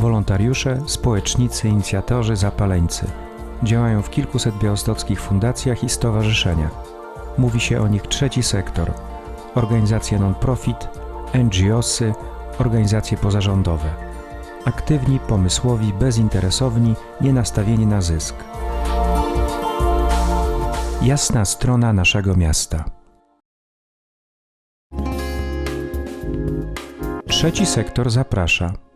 Wolontariusze, społecznicy, inicjatorzy, zapaleńcy. Działają w kilkuset białostockich fundacjach i stowarzyszeniach. Mówi się o nich trzeci sektor. Organizacje non-profit, NGOsy, organizacje pozarządowe. Aktywni, pomysłowi, bezinteresowni, nie nastawieni na zysk. Jasna strona naszego miasta. Trzeci sektor zaprasza.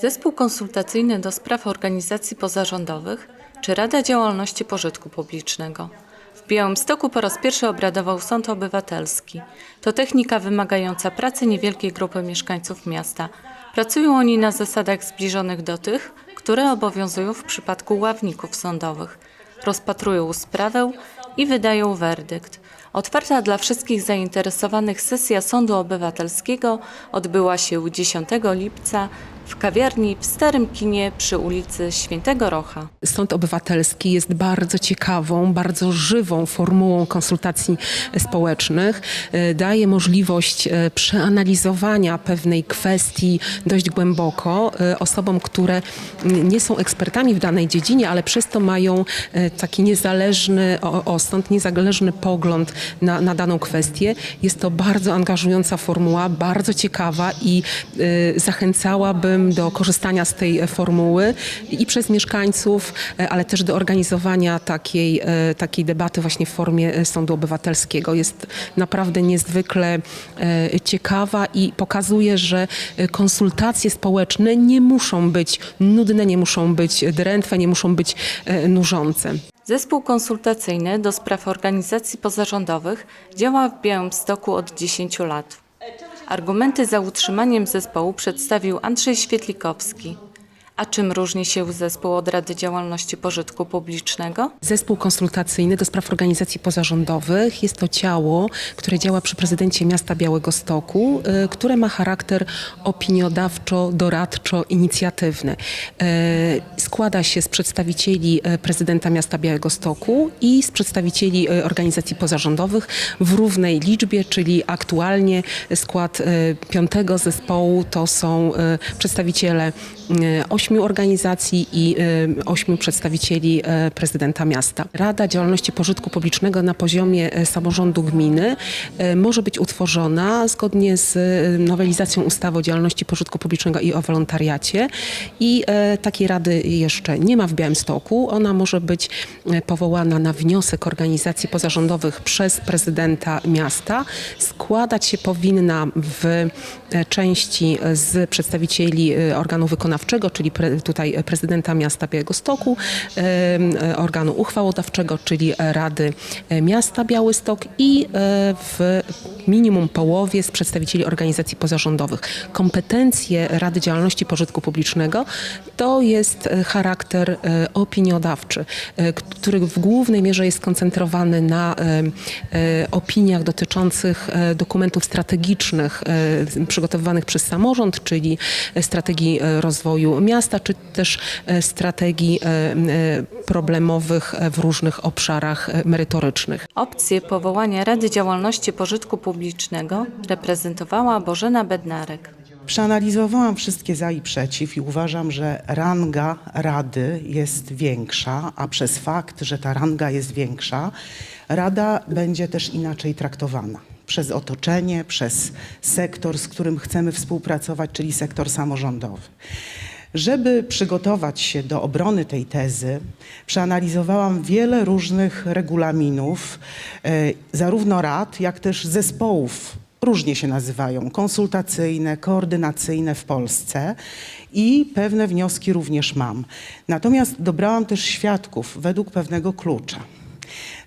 Zespół konsultacyjny do spraw organizacji pozarządowych czy Rada Działalności Pożytku Publicznego. W Białymstoku po raz pierwszy obradował Sąd Obywatelski. To technika wymagająca pracy niewielkiej grupy mieszkańców miasta. Pracują oni na zasadach zbliżonych do tych, które obowiązują w przypadku ławników sądowych. Rozpatrują sprawę i wydają werdykt. Otwarta dla wszystkich zainteresowanych sesja Sądu Obywatelskiego odbyła się 10 lipca w kawiarni w Starym Kinie przy ulicy Świętego Rocha. Sąd Obywatelski jest bardzo ciekawą, bardzo żywą formułą konsultacji społecznych. E, Daje możliwość e, przeanalizowania pewnej kwestii dość głęboko e, osobom, które nie są ekspertami w danej dziedzinie, ale przez to mają taki niezależny osąd, niezależny pogląd na, na daną kwestię. Jest to bardzo angażująca formuła, bardzo ciekawa i e, zachęcałabym do korzystania z tej formuły i przez mieszkańców, e, ale też do organizowania takiej, e, takiej debaty właśnie w formie e, sądu obywatelskiego. Jest naprawdę niezwykle e, ciekawa i pokazuje, że e, konsultacje społeczne nie muszą być nudne, nie muszą być drętwe, nie muszą być e, nużące. Zespół konsultacyjny do spraw organizacji pozarządowych działa w Białymstoku od 10 lat. Argumenty za utrzymaniem zespołu przedstawił Andrzej Świetlikowski. A czym różni się zespół od Rady Działalności Pożytku Publicznego? Zespół konsultacyjny do spraw organizacji pozarządowych jest to ciało, które działa przy prezydencie miasta Białego Stoku, y, które ma charakter opiniodawczo-doradczo-inicjatywny. Y, Składa się z przedstawicieli y, prezydenta miasta Białego Stoku i z przedstawicieli organizacji pozarządowych w równej liczbie, czyli aktualnie skład piątego zespołu to są przedstawiciele ośmiu organizacji i y, ośmiu przedstawicieli y, prezydenta miasta. Rada Działalności Pożytku Publicznego na poziomie samorządu gminy może być utworzona zgodnie z nowelizacją ustawy o działalności pożytku publicznego i o wolontariacie i takiej rady jeszcze nie ma w Białymstoku. Ona może być powołana na wniosek organizacji pozarządowych przez prezydenta miasta. Składać się powinna w e, części z przedstawicieli e, organu wykonawczego, czyli pre, tutaj prezydenta miasta Białegostoku, e, organu uchwałodawczego, czyli Rady e, Miasta Białystok i e, w minimum połowie z przedstawicieli organizacji pozarządowych. Kompetencje Rady Działalności Pożytku Publicznego to jest charakter opiniodawczy, który w głównej mierze jest skoncentrowany na opiniach dotyczących dokumentów strategicznych przygotowywanych przez samorząd, czyli strategii e, rozwoju miasta, czy też e, strategii e, e, problemowych w różnych obszarach merytorycznych. Opcję powołania Rady Działalności Pożytku Publicznego reprezentowała Bożena Bednarek. Przeanalizowałam wszystkie za i przeciw i uważam, że ranga Rady jest większa, a przez fakt, że ta ranga jest większa, Rada będzie też inaczej traktowana. Przez otoczenie, przez sektor, z którym chcemy współpracować, czyli sektor samorządowy. Żeby przygotować się do obrony tej tezy, przeanalizowałam wiele różnych regulaminów, e, zarówno rad, jak też zespołów różnie się nazywają, konsultacyjne, koordynacyjne w Polsce i pewne wnioski również mam. Natomiast dobrałam też świadków według pewnego klucza.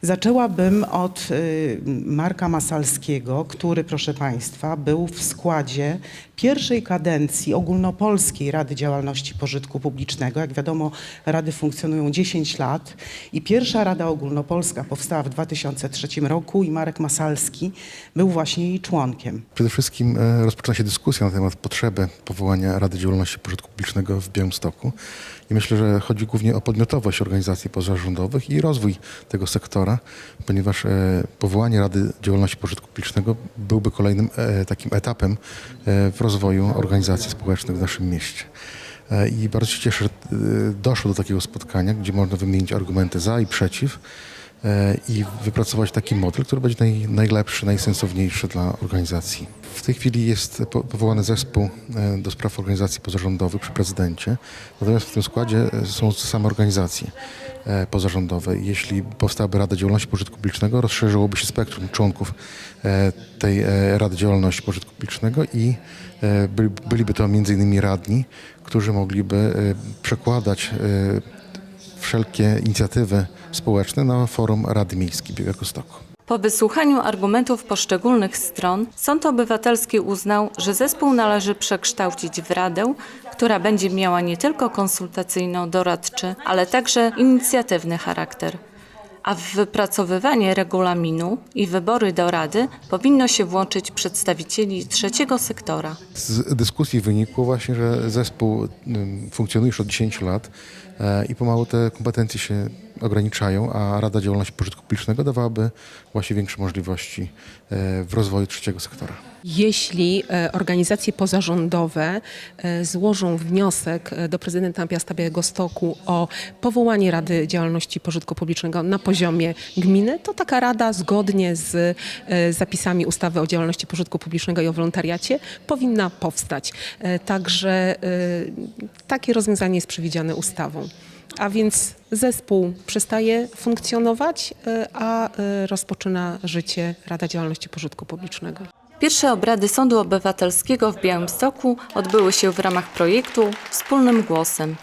Zaczęłabym od y, Marka Masalskiego, który, proszę Państwa, był w składzie pierwszej kadencji ogólnopolskiej Rady Działalności Pożytku Publicznego. Jak wiadomo, rady funkcjonują 10 lat i pierwsza Rada Ogólnopolska powstała w 2003 roku i Marek Masalski był właśnie jej członkiem. Przede wszystkim e, rozpoczyna się dyskusja na temat potrzeby powołania Rady Działalności Pożytku Publicznego w Białymstoku. I myślę, że chodzi głównie o podmiotowość organizacji pozarządowych i rozwój tego sektora ponieważ e, powołanie Rady Działalności Pożytku Publicznego byłby kolejnym e, takim etapem e, w rozwoju organizacji społecznych w naszym mieście. E, I bardzo się cieszę, że e, doszło do takiego spotkania, gdzie można wymienić argumenty za i przeciw e, i wypracować taki model, który będzie naj, najlepszy, najsensowniejszy dla organizacji. W tej chwili jest po- powołany zespół e, do spraw organizacji pozarządowych przy prezydencie, natomiast w tym składzie e, są same organizacje e, pozarządowe. Jeśli powstałaby Rada Działalności Pożytku Publicznego, rozszerzyłoby się spektrum członków e, tej e, Rady Działalności Pożytku Publicznego i e, byli- byliby to m.in. radni, którzy mogliby e, przekładać e, wszelkie inicjatywy społeczne na forum Rady Miejskiej Białegostoku. Po wysłuchaniu argumentów poszczególnych stron, Sąd Obywatelski uznał, że zespół należy przekształcić w radę, która będzie miała nie tylko konsultacyjno-doradczy, ale także inicjatywny charakter. A w wypracowywanie regulaminu i wybory do rady powinno się włączyć przedstawicieli trzeciego sektora. Z dyskusji wynikło właśnie, że zespół funkcjonuje już od 10 lat e, i pomału te kompetencje się ograniczają, a Rada Działalności Pożytku Publicznego dawałaby właśnie większe możliwości e, w rozwoju trzeciego sektora. Jeśli e, organizacje pozarządowe złożą wniosek do prezydenta miasta Białegostoku o powołanie Rady Działalności Pożytku Publicznego na poziomie gminy, to taka rada zgodnie z e, zapisami ustawy o działalności pożytku publicznego i o wolontariacie powinna powstać. E, Także e, takie rozwiązanie jest przewidziane ustawą. A więc zespół przestaje funkcjonować, a rozpoczyna życie Rada Działalności Pożytku Publicznego. Pierwsze obrady Sądu Obywatelskiego w Białymstoku odbyły się w ramach projektu Wspólnym Głosem.